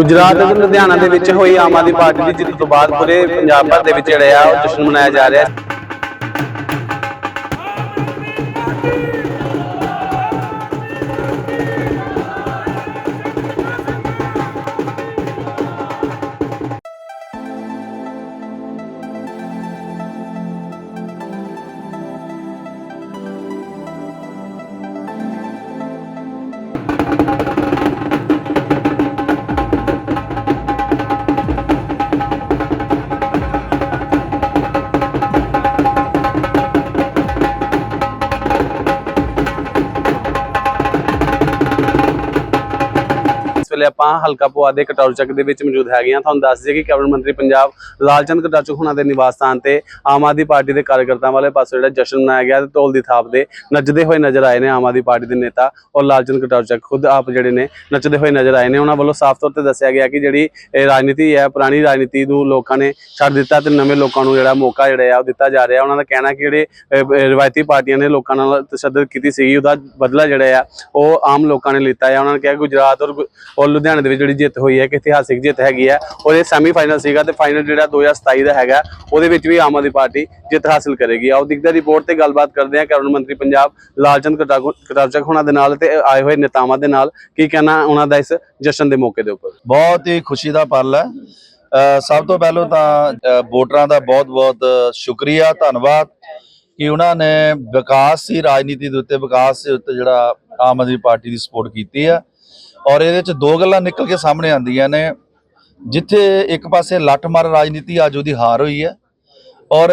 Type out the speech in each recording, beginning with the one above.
ਗੁਜਰਾਤ ਅਤੇ ਲੁਧਿਆਣਾ ਦੇ ਵਿੱਚ ਹੋਈ ਆਮ ਆਦਮੀ ਪਾਰਟੀ ਦੀ ਜਿੱਤ ਤੋਂ ਬਾਅਦ ਪੂਰੇ ਪੰਜਾਬ ਭਰ ਦੇ ਵਿੱਚ ਜਿਹੜਾ ਆ, ਉਹ ਜਸ਼ਨ ਮਨਾਇਆ ਜਾ ਰਿਹਾ। ਹੈ ਇਸ ਵੇਲੇ ਆਪਾਂ ਹਲਕਾ ਪੁਆ ਦੇ ਕਟੌਰ ਚੱਕ ਦੇ ਵਿੱਚ ਮੌਜੂਦ ਹੈਗੇ ਆ ਤੁਹਾਨੂੰ ਦੱਸ ਦਈਏ ਕਿ ਕੈਬਨਿਟ ਮੰਤਰੀ ਪੰਜਾਬ ਲਾਲਚੰਦ ਕਟਾਚੂ ਹੁਣਾਂ ਦੇ ਨਿਵਾਸ ਸਥਾਨ ਤੇ ਆਮ ਆਦਮੀ ਪਾਰਟੀ ਦੇ ਕਾਰਜਕਰਤਾਵਾਂ ਵਾਲੇ ਪਾਸੋਂ ਜਿਹੜਾ ਜਸ਼ਨ ਮਨਾਇਆ ਗਿਆ ਤੇ ਢੋਲ ਦੀ ਥਾਪ ਦੇ ਨੱਚਦੇ ਹੋਏ ਨਜ਼ਰ ਆਏ ਨੇ ਆਮ ਆਦਮੀ ਪਾਰਟੀ ਦੇ ਨੇਤਾ ਔਰ ਲਾਲਚੰਦ ਕਟਾਚੂ ਚੱਕ ਖੁਦ ਆਪ ਜਿਹੜੇ ਨੇ ਨੱਚਦੇ ਹੋਏ ਨਜ਼ਰ ਆਏ ਨੇ। ਉਹਨਾਂ ਵੱਲੋਂ ਸਾਫ਼ ਤੌਰ ਤੇ ਦੱਸਿਆ ਗਿਆ ਕਿ ਜਿਹੜੀ ਰਾਜਨੀਤੀ ਹੈ ਪੁਰਾਣੀ ਰਾਜਨੀਤੀ ਨੂੰ ਲੋਕਾਂ ਨੇ ਛੱਡ ਦਿੱਤਾ ਤੇ ਨਵੇਂ ਲੋਕਾਂ ਨੂੰ ਜਿਹੜਾ ਮੌਕਾ ਜਿਹੜਾ ਆ ਉਹ ਦਿੱਤਾ ਜਾ ਰਿਹਾ। ਉਹਨਾਂ ਦਾ ਕਹਿਣਾ ਕਿ ਜਿਹੜੇ ਅਹ, ਰਵਾਇਤੀ ਪਾਰਟੀਆਂ ਨੇ ਲੋਕਾਂ ਨਾਲ ਤਸ਼ੱਦਦ ਕੀਤੀ ਸੀਗੀ ਉਹਦਾ ਬਦਲਾ ਜਿਹੜਾ ਆ ਉਹ ਆਮ ਲੋਕਾਂ ਨੇ ਲਿੱਤਾ ਹੈ ਉਹਨਾਂ ਨੇ ਕਿਹਾ ਗੁਜਰਾਤ ਔਰ ਲੁਧਿਆਣੇ ਦੇ ਵਿੱਚ ਜਿਹੜੀ ਜਿੱਤ ਹੋਈ ਹੈ, ਇੱਕ ਇਤਿਹਾਸਿਕ ਜਿੱਤ ਹੈਗੀ ਹੈ ਉਹਦੇ ਇਹ ਸੈਮੀਫਾਈਨਲ ਸੀਗਾ ਤੇ ਫਾਈਨਲ ਜਿਹੜਾ 2027 ਦਾ ਹੈਗਾ, ਉਹਦੇ ਵਿੱਚ ਵੀ ਆਮ ਆਦਮੀ ਪਾਰਟੀ ਜਿੱਤ ਹਾਸਲ ਕਰੇਗੀ। ਆਓ ਦਿਖਦਾ ਰਿਪੋਰਟ ਤੇ ਗੱਲਬਾਤ ਕਰਦੇ ਹਾਂ ਕੈਬਨਿਟ ਮੰਤਰੀ ਪੰਜਾਬ ਲਾਲਚੰਦ ਕਟਾਗੁ- ਕਟਾਰਚਕ ਹੋਣਾ ਦੇ ਨਾਲ ਤੇ ਆਏ ਹੋਏ ਨੇਤਾਵਾਂ ਦੇ ਨਾਲ। ਕੀ ਕਹਿਣਾ ਉਹਨਾਂ ਦਾ ਇਸ ਜਸ਼ਨ ਦੇ ਮੌਕੇ ਦੇ ਉੱਪਰ? ਬਹੁਤ ਹੀ ਖੁਸ਼ੀ ਦਾ ਪਲ ਹੈ। ਸਭ ਤੋਂ ਪਹਿਲਾਂ ਤਾਂ ਵੋਟਰਾਂ ਦਾ ਬਹੁਤ-ਬਹੁਤ ਸ਼ੁਕਰੀਆ, ਧੰਨਵਾਦ ਕਿ ਉਹਨਾਂ ਨੇ ਵਿਕਾਸ ਦੀ ਰਾਜਨੀਤੀ ਦੇ ਉੱਤੇ, ਵਿਕਾਸ ਦੇ ਉੱਤੇ ਜਿਹੜਾ ਆਮ ਆਦਮੀ ਪਾਰਟੀ ਦੀ ਸਪੋਰਟ ਕੀਤੀ ਹੈ। ਔਰ ਇਹਦੇ 'ਚ ਦੋ ਗੱਲਾਂ ਨਿਕਲ ਕੇ ਸਾਹਮਣੇ ਆਉਂਦੀਆਂ ਨੇ, ਜਿੱਥੇ ਇੱਕ ਪਾਸੇ ਲੱਠਮਾਰ ਰਾਜਨੀਤੀ ਅੱਜ ਉਹਦੀ ਹਾਰ ਹੋਈ ਹੈ ਔਰ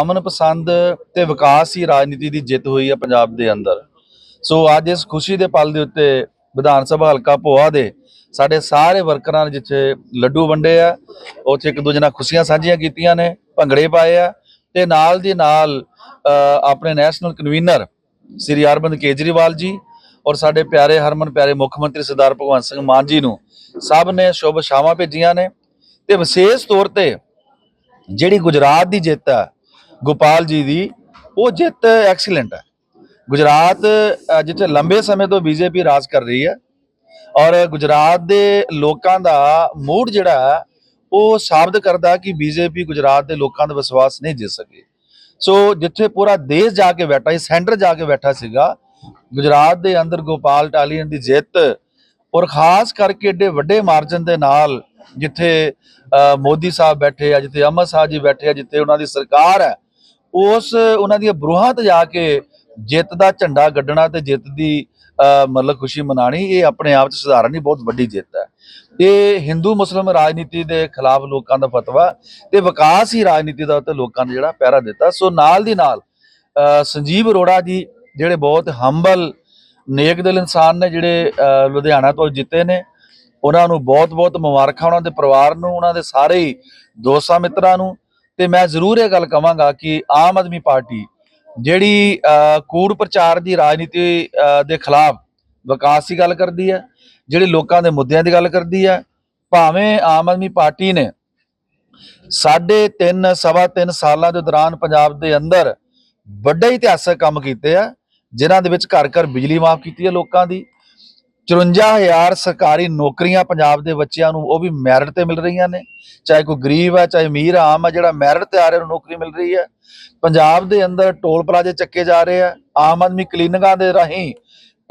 ਅਮਨ ਪਸੰਦ ਤੇ ਵਿਕਾਸ ਹੀ ਰਾਜਨੀਤੀ ਦੀ ਜਿੱਤ ਹੋਈ ਹੈ ਪੰਜਾਬ ਦੇ ਅੰਦਰ। ਸੋ ਅੱਜ ਇਸ ਖੁਸ਼ੀ ਦੇ ਪਲ ਦੇ ਉੱਤੇ ਵਿਧਾਨ ਸਭਾ ਹਲਕਾ ਭੋਆ ਦੇ ਸਾਡੇ ਸਾਰੇ ਵਰਕਰਾਂ ਨੇ ਜਿੱਥੇ ਲੱਡੂ ਵੰਡੇ ਆ, ਉੱਥੇ ਇੱਕ ਦੂਜੇ ਨਾਲ ਖੁਸ਼ੀਆਂ ਸਾਂਝੀਆਂ ਕੀਤੀਆਂ ਨੇ, ਭੰਗੜੇ ਪਾਏ ਆ ਤੇ ਨਾਲ ਦੀ ਨਾਲ ਆਪਣੇ ਨੈਸ਼ਨਲ ਕਨਵੀਨਰ ਸ੍ਰੀ ਅਰਵਿੰਦ ਕੇਜਰੀਵਾਲ ਜੀ ਔਰ ਸਾਡੇ ਪਿਆਰੇ ਹਰਮਨ, ਪਿਆਰੇ ਮੁੱਖ ਮੰਤਰੀ ਸਰਦਾਰ ਭਗਵੰਤ ਸਿੰਘ ਮਾਨ ਜੀ ਨੂੰ ਸਭ ਨੇ ਸ਼ੁਭ ਸ਼ਾਮਾਂ ਭੇਜੀਆਂ ਨੇ ਤੇ ਵਿਸ਼ੇਸ਼ ਤੌਰ ਤੇ ਜਿਹੜੀ ਗੁਜਰਾਤ ਦੀ ਜਿੱਤ ਹੈ, ਗੋਪਾਲ ਜੀ ਦੀ, ਉਹ ਜਿੱਤ ਐਕਸੀਲੈਂਟ ਹੈ। ਗੁਜਰਾਤ ਜਿੱਥੇ ਲੰਬੇ ਸਮੇਂ ਤੋਂ ਬੀਜੇਪੀ ਰਾਜ ਕਰ ਰਹੀ ਹੈ ਔਰ ਗੁਜਰਾਤ ਦੇ ਲੋਕਾਂ ਦਾ ਮੂਡ ਜਿਹੜਾ ਹੈ, ਉਹ ਸਾਬਤ ਕਰਦਾ ਕਿ ਬੀਜੇਪੀ ਗੁਜਰਾਤ ਦੇ ਲੋਕਾਂ ਦਾ ਵਿਸ਼ਵਾਸ ਨਹੀਂ ਜਿੱਤ ਸਕੀ। ਸੋ ਜਿੱਥੇ ਪੂਰਾ ਦੇਸ਼ ਜਾ ਕੇ ਬੈਠਾ ਸੀ, ਸੈਂਟਰ ਜਾ ਕੇ ਬੈਠਾ ਸੀਗਾ ਗੁਜਰਾਤ ਦੇ ਅੰਦਰ ਗੋਪਾਲ ਟਾਲੀਅਨ ਦੀ ਜਿੱਤ ਔਰ ਖਾਸ ਕਰਕੇ ਏਡੇ ਵੱਡੇ ਮਾਰਜਨ ਦੇ ਨਾਲ ਜਿੱਥੇ ਮੋਦੀ ਸਾਹਿਬ ਬੈਠੇ ਆ ਜਿੱਥੇ ਅਮਰ ਸਾਹਿਬ ਜੀ ਬੈਠੇ ਆ ਜਿੱਥੇ ਉਹਨਾਂ ਦੀ ਸਰਕਾਰ ਹੈ ਉਸ ਉਹਨਾਂ ਦੀਆਂ ਬਰੂਹਾਂ ਤੇ ਜਾ ਕੇ ਜਿੱਤ ਦਾ ਝੰਡਾ ਗੱਡਣਾ ਤੇ ਜਿੱਤ ਦੀ ਅ, ਮਤਲਬ ਖੁਸ਼ੀ ਮਨਾਣੀ ਇਹ ਆਪਣੇ ਆਪ ਚ ਸਧਾਰਨ ਨਹੀਂ ਬਹੁਤ ਵੱਡੀ ਜਿੱਤ ਹੈ। ਇਹ ਹਿੰਦੂ ਮੁਸਲਮ ਰਾਜਨੀਤੀ ਦੇ ਖਿਲਾਫ ਲੋਕਾਂ ਦਾ ਫਤਵਾ ਤੇ ਵਿਕਾਸ ਹੀ ਰਾਜਨੀਤੀ ਦਾ ਉੱਤੇ ਲੋਕਾਂ ਨੇ ਜਿਹੜਾ ਪਹਿਰਾ ਦਿੱਤਾ। ਸੋ ਨਾਲ ਦੀ ਨਾਲ ਅ, ਸੰਜੀਵ ਅਰੋੜਾ ਜੀ ਜਿਹੜੇ ਬਹੁਤ ਹੰਬਲ ਨੇਕ ਦਿਲ ਇਨਸਾਨ ਨੇ ਜਿਹੜੇ ਲੁਧਿਆਣਾ ਤੋਂ ਜਿੱਤੇ ਨੇ, ਉਹਨਾਂ ਨੂੰ ਬਹੁਤ-ਬਹੁਤ ਮੁਬਾਰਕਾਂ, ਉਹਨਾਂ ਦੇ ਪਰਿਵਾਰ ਨੂੰ, ਉਹਨਾਂ ਦੇ ਸਾਰੇ ਹੀ ਦੋਸਤਾਂ ਮਿੱਤਰਾਂ ਨੂੰ। ਤੇ ਮੈਂ ਜ਼ਰੂਰ ਇਹ ਗੱਲ ਕਵਾਂਗਾ ਕਿ ਆਮ ਆਦਮੀ ਪਾਰਟੀ ਜਿਹੜੀ ਕੂੜ ਪ੍ਰਚਾਰ ਦੀ ਰਾਜਨੀਤੀ ਦੇ ਖਿਲਾਫ ਵਿਕਾਸ ਦੀ ਗੱਲ ਕਰਦੀ ਹੈ, ਜਿਹੜੇ ਲੋਕਾਂ ਦੇ ਮੁੱਦਿਆਂ ਦੀ ਗੱਲ ਕਰਦੀ ਹੈ, ਭਾਵੇਂ ਆਮ ਆਦਮੀ ਪਾਰਟੀ ਨੇ ਸਾਢੇ ਤਿੰਨ, ਸਵਾ ਤਿੰਨ ਸਾਲਾਂ ਦੇ ਦੌਰਾਨ ਪੰਜਾਬ ਦੇ ਅੰਦਰ ਵੱਡੇ ਇਤਿਹਾਸਕ ਕੰਮ ਕੀਤੇ ਆ ਜਿਨ੍ਹਾਂ ਦੇ ਵਿੱਚ ਘਰ ਘਰ ਬਿਜਲੀ ਮਾਫ ਕੀਤੀ ਹੈ ਲੋਕਾਂ ਦੀ। 54000 ਸਰਕਾਰੀ ਨੌਕਰੀਆਂ ਪੰਜਾਬ ਦੇ ਬੱਚਿਆਂ ਨੂੰ ਉਹ ਵੀ ਮੈਰਿਟ ਤੇ ਮਿਲ ਰਹੀਆਂ ਨੇ। ਚਾਹੇ ਕੋਈ ਗਰੀਬ ਹੈ, ਚਾਹੇ ਅਮੀਰ, ਆਮ ਆ ਜਿਹੜਾ ਮੈਰਿਟ ਤੇ ਆ ਰਿਹਾ ਉਹਨੂੰ ਨੌਕਰੀ ਮਿਲ ਰਹੀ ਹੈ। ਪੰਜਾਬ ਦੇ ਅੰਦਰ ਟੋਲ ਪਲਾਜ਼ੇ ਚੱਕੇ ਜਾ ਰਹੇ ਆ ਆਮ ਆਦਮੀ ਕਲੀਨਿਕਾਂ ਦੇ ਰਾਹੀਂ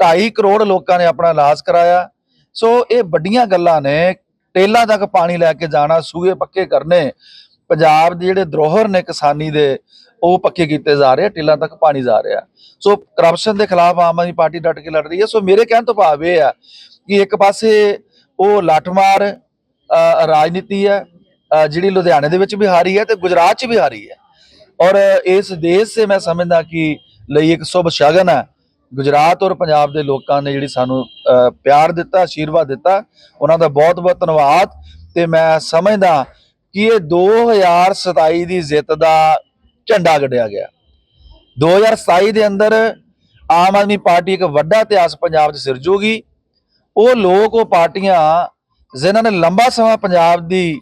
2.5 ਕਰੋੜ ਲੋਕਾਂ ਨੇ ਆਪਣਾ ਇਲਾਜ ਕਰਾਇਆ। ਸੋ ਇਹ ਵੱਡੀਆਂ ਗੱਲਾਂ ਨੇ। ਟੇਲਾਂ ਤੱਕ ਪਾਣੀ ਲੈ ਕੇ ਜਾਣਾ ਸੂਏ ਪੱਕੇ ਕਰਨੇ। ਪੰਜਾਬ ਦੇ ਜਿਹੜੇ ਧਰੋਹਰ ਨੇ ਕਿਸਾਨੀ ਦੇ ਉਹ ਪੱਕੇ ਕੀਤੇ ਜਾ ਰਹੇ ਆ ਟਿੱਲਾਂ ਤੱਕ ਪਾਣੀ ਜਾ ਰਿਹਾ। ਸੋ ਕਰਪਸ਼ਨ ਦੇ ਖਿਲਾਫ ਆਮ ਆਦਮੀ ਪਾਰਟੀ ਡਟ ਕੇ ਲੜ ਰਹੀ ਹੈ। ਸੋ ਮੇਰੇ ਕਹਿਣ ਤੋਂ ਭਾਵ ਇਹ ਆ ਕਿ ਇੱਕ ਪਾਸੇ ਉਹ ਲਾਠਮਾਰ ਰਾਜਨੀਤੀ ਹੈ ਜਿਹੜੀ ਲੁਧਿਆਣੇ ਦੇ ਵਿੱਚ ਵੀ ਹਾਰੀ ਹੈ ਤੇ ਗੁਜਰਾਤ 'ਚ ਵੀ ਹਾਰੀ ਹੈ। ਔਰ ਇਸ ਦੇਸ਼ ਸੇ ਮੈਂ ਸਮਝਦਾ ਕਿ ਲਈ ਇੱਕ ਸ਼ੁਭ ਸ਼ਗਨ ਹੈ। ਗੁਜਰਾਤ ਔਰ ਪੰਜਾਬ ਦੇ ਲੋਕਾਂ ਨੇ ਜਿਹੜੀ ਸਾਨੂੰ ਅ, ਪਿਆਰ ਦਿੱਤਾ ਆਸ਼ੀਰਵਾਦ ਦਿੱਤਾ ਉਹਨਾਂ ਦਾ ਬਹੁਤ ਬਹੁਤ ਧੰਨਵਾਦ। ਤੇ ਮੈਂ ਸਮਝਦਾ ਕਿ ਇਹ 2027 ਦੀ ਜਿੱਤ ਦਾ ਝੰਡਾ ਗੱਡਿਆ ਗਿਆ। 2027 ਦੇ ਅੰਦਰ ਆਮ ਆਦਮੀ ਪਾਰਟੀ ਇੱਕ ਵੱਡਾ ਇਤਿਹਾਸ ਪੰਜਾਬ 'ਚ ਸਿਰਜੂਗੀ। ਉਹ ਲੋਕ, ਉਹ ਪਾਰਟੀਆਂ ਜਿਨ੍ਹਾਂ ਨੇ ਲੰਬਾ ਸਮਾਂ ਪੰਜਾਬ ਦੀ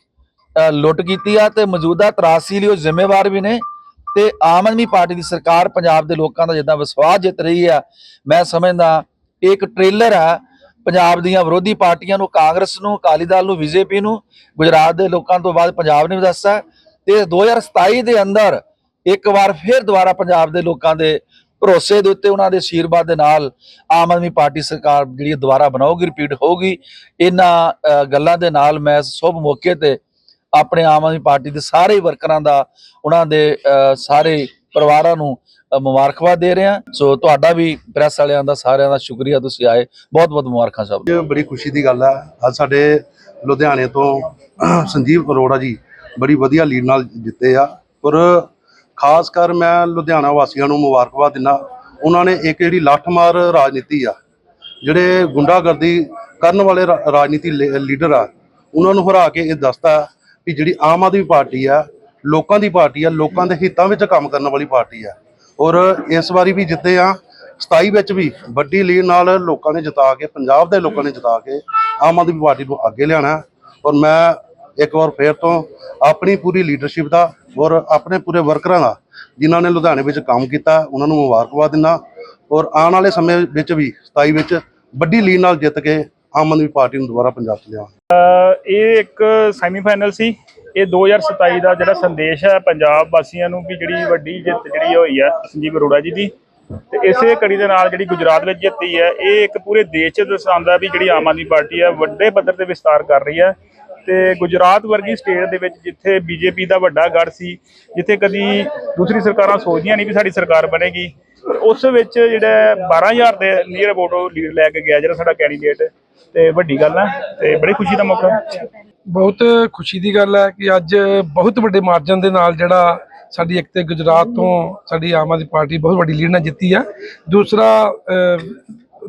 ਲੁੱਟ ਕੀਤੀ ਆ ਤੇ ਮੌਜੂਦਾ ਤਰਾਸੀ ਲਈ ਉਹ ਜ਼ਿੰਮੇਵਾਰ ਵੀ ਨੇ ਤੇ ਆਮ ਆਦਮੀ ਪਾਰਟੀ ਦੀ ਸਰਕਾਰ ਪੰਜਾਬ ਦੇ ਲੋਕਾਂ ਦਾ ਜਿੱਦਾਂ ਵਿਸ਼ਵਾਸ ਜਿੱਤ ਰਹੀ ਆ, ਮੈਂ ਸਮਝਦਾ ਇਹ ਇੱਕ ਟ੍ਰੇਲਰ ਆ ਪੰਜਾਬ ਦੀਆਂ ਵਿਰੋਧੀ ਪਾਰਟੀਆਂ ਨੂੰ, ਕਾਂਗਰਸ ਨੂੰ, ਅਕਾਲੀ ਦਲ ਨੂੰ ਬੀਜੇਪੀ ਨੂੰ, ਗੁਜਰਾਤ ਦੇ ਲੋਕਾਂ ਤੋਂ ਬਾਅਦ ਪੰਜਾਬ ਨੇ ਵੀ ਦੱਸਿਆ। ਤੇ 2027 ਦੇ ਅੰਦਰ ਇੱਕ ਵਾਰ ਫਿਰ ਦੁਬਾਰਾ ਪੰਜਾਬ ਦੇ ਲੋਕਾਂ ਦੇ ਭਰੋਸੇ ਦੇ ਉੱਤੇ ਉਹਨਾਂ ਦੇ ਆਸ਼ੀਰਵਾਦ ਦੇ ਨਾਲ ਆਮ ਆਦਮੀ ਪਾਰਟੀ ਸਰਕਾਰ ਜਿਹੜੀ ਦੁਬਾਰਾ ਬਣਾਉਗੀ ਰਿਪੀਟ ਹੋਊਗੀ। ਇਹਨਾਂ ਗੱਲਾਂ ਦੇ ਨਾਲ ਮੈਂ ਸ਼ੁਭ ਮੌਕੇ ਤੇ ਆਪਣੇ ਆਮ ਆਦਮੀ ਪਾਰਟੀ ਦੇ ਸਾਰੇ ਵਰਕਰਾਂ ਦਾ, ਉਹਨਾਂ ਦੇ ਸਾਰੇ ਪਰਿਵਾਰਾਂ ਨੂੰ ਮੁਬਾਰਕਬਾਦ ਦੇ ਰਿਹਾ। ਸੋ ਤੁਹਾਡਾ ਵੀ ਪ੍ਰੈਸ ਵਾਲਿਆਂ ਦਾ, ਸਾਰਿਆਂ ਦਾ ਸ਼ੁਕਰੀਆ ਤੁਸੀਂ ਆਏ। ਬਹੁਤ ਬਹੁਤ ਮੁਬਾਰਕਾਂ ਸਭ ਨੂੰ। ਬੜੀ ਖੁਸ਼ੀ ਦੀ ਗੱਲ ਹੈ ਅੱਜ ਸਾਡੇ ਲੁਧਿਆਣੇ ਤੋਂ ਸੰਜੀਵ ਅਰੋੜਾ ਜੀ ਬੜੀ ਵਧੀਆ ਲੀਡ ਨਾਲ ਜਿੱਤੇ ਆ। ਪਰ ਖਾਸ ਕਰ ਮੈਂ ਲੁਧਿਆਣਾ ਵਾਸੀਆਂ ਨੂੰ ਮੁਬਾਰਕਬਾਦ ਦਿੰਦਾ, ਉਹਨਾਂ ਨੇ ਇੱਕ ਜਿਹੜੀ ਲੱਠਮਾਰ ਰਾਜਨੀਤੀ ਆ, ਜਿਹੜੇ ਗੁੰਡਾਗਰਦੀ ਕਰਨ ਵਾਲੇ ਰਾ- ਰਾਜਨੀਤੀ ਲੀ- ਲੀਡਰ ਆ, ਉਹਨਾਂ ਨੂੰ ਹਰਾ ਕੇ ਇਹ ਦੱਸਦਾ ਵੀ ਜਿਹੜੀ ਆਮ ਆਦਮੀ ਪਾਰਟੀ ਆ, ਲੋਕਾਂ ਦੀ ਪਾਰਟੀ ਆ, ਲੋਕਾਂ ਦੇ ਹਿੱਤਾਂ ਵਿੱਚ ਕੰਮ ਕਰਨ ਵਾਲੀ ਪਾਰਟੀ ਆ। ਔਰ ਇਸ ਵਾਰੀ ਵੀ ਜਿੱਤੇ ਆ 27 ਵਿੱਚ ਵੀ ਵੱਡੀ ਲੀਡ ਨਾਲ ਲੋਕਾਂ ਨੇ ਜਿਤਾ ਕੇ, ਪੰਜਾਬ ਦੇ ਲੋਕਾਂ ਨੇ ਜਿਤਾ ਕੇ ਆਮ ਆਦਮੀ ਪਾਰਟੀ ਨੂੰ ਅੱਗੇ ਲਿਆਣਾ ਔਰ ਮੈਂ ਇੱਕ ਵਾਰ ਫੇਰ ਤੋਂ ਆਪਣੀ ਪੂਰੀ ਲੀਡਰਸ਼ਿਪ ਦਾ ਔਰ ਆਪਣੇ ਪੂਰੇ ਵਰਕਰਾਂ ਦਾ, ਜਿਨ੍ਹਾਂ ਨੇ ਲੁਧਿਆਣੇ ਵਿੱਚ ਕੰਮ ਕੀਤਾ, ਉਹਨਾਂ ਨੂੰ ਮੁਬਾਰਕਬਾਦ ਦਿੰਦਾ। ਔਰ ਆਉਣ ਵਾਲੇ ਸਮੇਂ ਵਿੱਚ ਵੀ 27 ਵਿੱਚ ਵੱਡੀ ਲੀਡ ਨਾਲ ਜਿੱਤ ਕੇ ਆਮ ਆਦਮੀ ਪਾਰਟੀ ਨੂੰ ਦੁਬਾਰਾ ਪੰਜਾਬ 'ਚ ਲਿਆਵਾਂਗੇ ਇਹ ਇੱਕ ਸੈਮੀਫਾਈਨਲ ਸੀ। ਇਹ 2027 ਦਾ ਜਿਹੜਾ ਸੰਦੇਸ਼ ਹੈ ਪੰਜਾਬ ਵਾਸੀਆਂ ਨੂੰ ਵੀ ਜਿਹੜੀ ਵੱਡੀ ਜਿੱਤ ਜਿਹੜੀ ਹੋਈ ਹੈ ਸੰਜੀਵ ਅਰੋੜਾ ਜੀ ਦੀ। ਤੇ ਇਸੇ ਕੜੀ ਦੇ ਨਾਲ ਜਿਹੜੀ ਗੁਜਰਾਤ ਵਿੱਚ ਜਿੱਤੀ ਹੈ, ਇਹ ਇੱਕ ਪੂਰੇ ਦੇਸ਼ 'ਚ ਦਰਸਾਉਂਦਾ ਵੀ ਜਿਹੜੀ ਆਮ ਆਦਮੀ ਪਾਰਟੀ ਹੈ ਵੱਡੇ ਪੱਧਰ ਤੇ ਵਿਸਤਾਰ ਕਰ ਰਹੀ ਹੈ। ਤੇ ਗੁਜਰਾਤ ਵਰਗੀ ਸਟੇਟ ਦੇ ਵਿੱਚ ਜਿੱਥੇ ਬੀਜੇਪੀ ਦਾ ਵੱਡਾ ਗੜ ਸੀ, ਜਿੱਥੇ ਕਦੀ ਦੂਸਰੀ ਸਰਕਾਰਾਂ ਸੋਚਦੀਆਂ ਨਹੀਂ ਵੀ ਸਾਡੀ ਸਰਕਾਰ ਬਣੇਗੀ, ਪਰ ਉਸ ਵਿੱਚ ਜਿਹੜਾ 12000 ਦੇ ਨੀਅਰ ਅਬਾਊਟ ਉਹ ਲੀਡ ਲੈ ਕੇ ਗਿਆ ਜਿਹੜਾ ਸਾਡਾ ਕੈਂਡੀਡੇਟ ਤੇ ਵੱਡੀ ਗੱਲ ਹੈ ਤੇ ਬੜੀ ਖੁਸ਼ੀ ਦਾ ਮੌਕਾ। ਬਹੁਤ ਖੁਸ਼ੀ ਦੀ ਗੱਲ ਹੈ ਕਿ ਅੱਜ ਬਹੁਤ ਵੱਡੇ ਮਾਰਜਨ ਦੇ ਨਾਲ ਜਿਹੜਾ ਸਾਡੀ ਇੱਕ ਤੇ ਗੁਜਰਾਤ ਤੋਂ ਸਾਡੀ ਆਮ ਆਦਮੀ ਪਾਰਟੀ ਬਹੁਤ ਵੱਡੀ ਲੀਡ ਨਾਲ ਜਿੱਤੀ ਆ। ਦੂਸਰਾ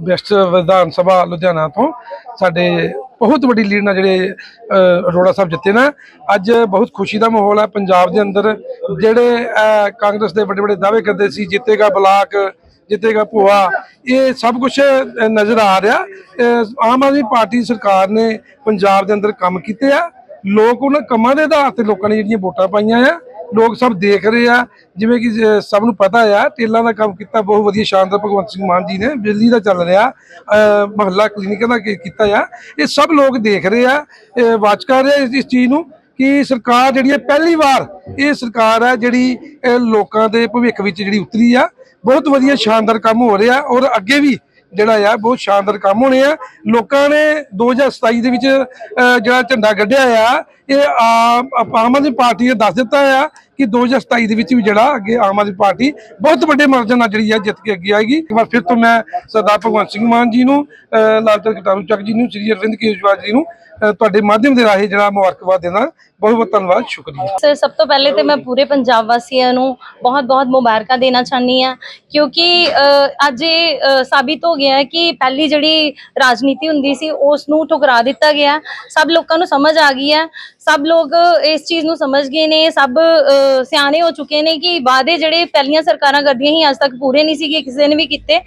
ਵੈਸਟ ਵਿਧਾਨ ਸਭਾ ਲੁਧਿਆਣਾ ਤੋਂ ਸਾਡੇ ਬਹੁਤ ਵੱਡੀ ਲੀਡ ਨਾਲ ਜਿਹੜੇ ਅਰੋੜਾ ਸਾਹਿਬ ਜਿੱਤੇ ਨਾ। ਅੱਜ ਬਹੁਤ ਖੁਸ਼ੀ ਦਾ ਮਾਹੌਲ ਹੈ ਪੰਜਾਬ ਦੇ ਅੰਦਰ। ਜਿਹੜੇ ਕਾਂਗਰਸ ਦੇ ਵੱਡੇ ਵੱਡੇ ਦਾਅਵੇ ਕਰਦੇ ਸੀ, ਜਿੱਤੇਗਾ ਬਲਾਕ, ਜਿੱਤੇਗਾ ਭੂਆ, ਇਹ ਸਭ ਕੁਝ ਨਜ਼ਰ ਆ ਰਿਹਾ। ਆਮ ਆਦਮੀ ਪਾਰਟੀ ਸਰਕਾਰ ਨੇ ਪੰਜਾਬ ਦੇ ਅੰਦਰ ਕੰਮ ਕੀਤੇ ਆ। ਲੋਕ ਉਹਨਾਂ ਕੰਮਾਂ ਦੇ ਆਧਾਰ ਤੇ ਲੋਕਾਂ ਨੇ ਜਿਹੜੀਆਂ ਵੋਟਾਂ ਪਾਈਆਂ ਆ ਲੋਕ ਸਭ ਦੇਖ ਰਹੇ ਆ। ਜਿਵੇਂ ਕਿ ਸਭ ਨੂੰ ਪਤਾ ਆ, ਟੇਲਾਂ ਦਾ ਕੰਮ ਕੀਤਾ, ਬਹੁਤ ਵਧੀਆ ਸ਼ਾਨਦਾਰ ਭਗਵੰਤ ਸਿੰਘ ਮਾਨ ਜੀ ਨੇ, ਬਿਜਲੀ ਦਾ ਚੱਲ ਰਿਹਾ ਮਹੱਲਾ ਕਲੀਨਿਕਾਂ ਦਾ ਕੀਤਾ ਆ। ਇਹ ਸਭ ਲੋਕ ਦੇਖ ਰਹੇ ਆ ਵਾਚ ਕਰ ਰਹੇ ਆ ਇਸ- ਚੀਜ਼ ਨੂੰ ਕਿ ਸਰਕਾਰ ਜਿਹੜੀ ਹੈ, ਪਹਿਲੀ ਵਾਰ ਇਹ ਸਰਕਾਰ ਹੈ ਜਿਹੜੀ ਲੋਕਾਂ ਦੇ ਭਵਿੱਖ ਵਿੱਚ ਜਿਹੜੀ ਉਤਰੀ ਆ, ਬਹੁਤ ਵਧੀਆ ਸ਼ਾਨਦਾਰ ਕੰਮ ਹੋ ਰਿਹਾ ਔਰ ਅੱਗੇ ਵੀ ਜਿਹੜਾ ਆ, ਬਹੁਤ ਸ਼ਾਨਦਾਰ ਕੰਮ ਹੋਣੇ ਆ। ਲੋਕਾਂ ਨੇ 2027 ਦੇ ਵਿੱਚ ਜਿਹੜਾ ਝੰਡਾ ਕੱਢਿਆ ਆ ਇਹ ਆਮ ਆਮ ਆਦਮੀ ਪਾਰਟੀ ਨੇ ਦੱਸ ਦਿੱਤਾ ਆ ਕਿ 2027 ਦੇ ਵਿੱਚ ਵੀ ਜਿਹੜਾ ਅੱਗੇ ਆਮ ਆਦਮੀ ਪਾਰਟੀ ਬਹੁਤ ਵੱਡੇ ਮਾਰਜਨ ਨਾਲ ਜਿਹੜੀ ਆ ਜਿੱਤ ਕੇ ਅੱਗੇ ਆਏਗੀ। ਇੱਕ ਵਾਰ ਫਿਰ ਤੋਂ ਮੈਂ ਸਰਦਾਰ ਭਗਵੰਤ ਸਿੰਘ ਮਾਨ ਜੀ ਨੂੰ ਅਹ, ਕਟਾਰੂ ਚੱਕ ਜੀ ਨੂੰ ਸ੍ਰੀ ਅਰਵਿੰਦ ਕੇਜਰੀਵਾਲ ਜੀ ਨੂੰ ਤੁਹਾਡੇ ਮਾਧਿਅਮ ਦੇ ਰਾਹੀਂ ਜਿਹੜਾ ਮੁਬਾਰਕਬਾਦ ਦੇਣਾ ਬਹੁਤ ਬਹੁਤ ਧੰਨਵਾਦ ਸ਼ੁਕਰੀਆ। ਸਰ ਸਭ ਤੋਂ ਪਹਿਲੇ ਤੇ ਮੈਂ ਪੂਰੇ ਪੰਜਾਬ ਵਾਸੀਆਂ ਨੂੰ ਬਹੁਤ-ਬਹੁਤ ਮੁਬਾਰਕਾਂ ਦੇਣਾ ਚਾਹਨੀ ਆ ਕਿਉਂਕਿ ਅੱਜ ਇਹ ਸਾਬਿਤ ਹੋ ਗਿਆ ਕਿ ਪਹਿਲੀ ਜਿਹੜੀ ਰਾਜਨੀਤੀ ਹੁੰਦੀ ਸੀ ਉਸ ਨੂੰ ਠੁਕਰਾ ਦਿੱਤਾ ਗਿਆ। ਸਭ ਲੋਕਾਂ ਨੂੰ ਸਮਝ ਆ ਗਈ ਹੈ। ਸਭ ਲੋਕ ਇਸ ਚੀਜ਼ ਨੂੰ ਸਮਝ ਗਏ ਨੇ, ਸਭ ਸਿਆਣੇ ਹੋ ਚੁੱਕੇ ਨੇ ਕਿ ਵਾਅਦੇ ਜਿਹੜੇ ਪਹਿਲੀਆਂ ਸਰਕਾਰਾਂ ਕਰਦੀਆਂ ਸੀ, ਅੱਜ ਤੱਕ ਪੂਰੇ ਨਹੀਂ ਸੀਗੇ, ਕਿਸੇ ਨੇ ਵੀ ਕੀਤੇ।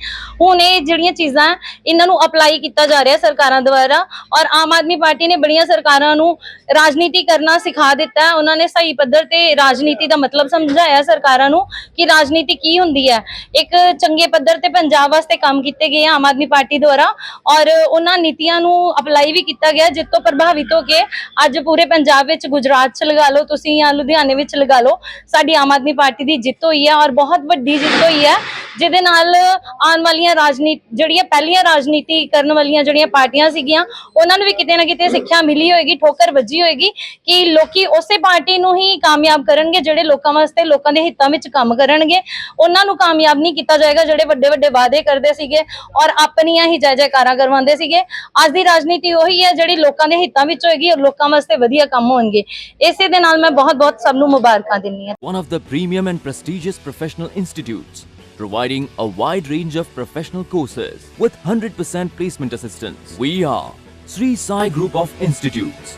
ਹੁਣ ਇਹ ਜਿਹੜੀਆਂ ਚੀਜ਼ਾਂ ਇਹਨਾਂ ਨੂੰ ਅਪਲਾਈ ਕੀਤਾ ਜਾ ਰਿਹਾ ਸਰਕਾਰਾਂ ਦੁਆਰਾ ਔਰ ਆਮ ਆਦਮੀ ਪਾਰਟੀ ਨੇ ਬੜੀਆਂ ਸਰਕਾਰਾਂ ਨੂੰ ਰਾਜਨੀਤੀ ਕਰਨਾ ਸਿਖਾ ਦਿੱਤਾ। ਉਹਨਾਂ ਨੇ ਸਹੀ ਪੱਧਰ ਤੇ ਰਾਜਨੀਤੀ ਦਾ ਮਤਲਬ ਸਮਝਾਇਆ ਸਰਕਾਰਾਂ ਨੂੰ ਕਿ ਰਾਜਨੀਤੀ ਕੀ ਹੁੰਦੀ ਹੈ। ਇੱਕ ਚੰਗੇ ਪੱਧਰ ਤੇ ਪੰਜਾਬ ਵਾਸਤੇ ਕੰਮ ਕੀਤੇ ਗਏ ਆਮ ਆਦਮੀ ਪਾਰਟੀ ਦੁਆਰਾ ਔਰ ਉਹਨਾਂ ਨੀਤੀਆਂ ਨੂੰ ਅਪਲਾਈ ਵੀ ਕੀਤਾ ਗਿਆ ਜਿਸ ਤੋਂ ਪ੍ਰਭਾਵਿਤ ਹੋ ਕੇ ਅੱਜ ਪੂਰੇ ਪੰਜਾਬ ਵਿੱਚ, ਗੁਜਰਾਤ ਚ ਲਗਾ ਲਓ, ਤੁਸੀਂ ਜਾਂ ਲੁਧਿਆਣੇ ਵਿੱਚ ਲਗਾ ਲਓ, ਸਾਡੀ ਆਮ ਆਦਮੀ ਪਾਰਟੀ ਦੀ ਜਿੱਤ ਹੋਈ ਹੈ ਔਰ ਬਹੁਤ ਵੱਡੀ ਜਿੱਤ ਹੋਈ ਹੈ, ਜਿਹਦੇ ਨਾਲ ਆਉਣ ਵਾਲੀਆਂ ਰਾਜਨੀਤੀ ਜਿਹੜੀਆਂ ਪਹਿਲੀਆਂ ਰਾਜਨੀਤੀ ਕਰਨ ਵਾਲੀਆਂ ਜਿਹੜੀਆਂ ਪਾਰਟੀਆਂ ਸੀਗੀਆਂ, ਉਹਨਾਂ ਨੂੰ ਵੀ ਕਿਤੇ ਨਾ ਕਿਤੇ ਸਿੱਖਿਆ ਮਿਲੀ ਹੋਏਗੀ, ਠੋਕਰ ਵੱਜੀ ਹੋਏਗੀ ਕਿ ਲੋਕੀ ਉਸੇ ਪਾਰਟੀ ਨੂੰ ਹੀ ਕਾਮਯਾਬ ਕਰਨਗੇ, ਜਿਹੜੇ ਲੋਕਾਂ ਵਾਸਤੇ ਲੋਕਾਂ ਦੇ ਹਿੱਤਾਂ ਵਿੱਚ ਕੰਮ ਕਰਨਗੇ। ਉਹਨਾਂ ਨੂੰ ਕਾਮਯਾਬ ਨਹੀਂ ਕੀਤਾ ਜਾਏਗਾ, ਜਿਹੜੇ ਵੱਡੇ ਵੱਡੇ ਵਾਅਦੇ ਕਰਦੇ ਸੀਗੇ ਔਰ ਆਪਣੀਆਂ ਹੀ ਜਾਇ ਜਾਇਕਾਰਾਂ ਕਰਵਾਉਂਦੇ ਸੀਗੇ। ਅੱਜ ਦੀ ਰਾਜਨੀਤੀ ਉਹੀ ਹੈ ਜਿਹੜੀ ਲੋਕਾਂ ਦੇ ਹਿੱਤਾਂ ਵਿੱਚ ਹੋਏਗੀ ਔਰ ਲੋਕਾਂ ਵਾਸਤੇ ਵਧੀਆ ਕੰਮ ਹੋਣਗੇ ਇਸੇ ਦੇ ਨਾਲ ਮੈਂ ਬਹੁਤ ਬਹੁਤ ਸਭ ਨੂੰ ਮੁਬਾਰਕਾਂ ਦਿੰਦੀ ਹਾਂ one of the premium and prestigious professional institutes, providing a wide range of professional courses with 100% placement assistance. We are Sri Sai Group of Institutes.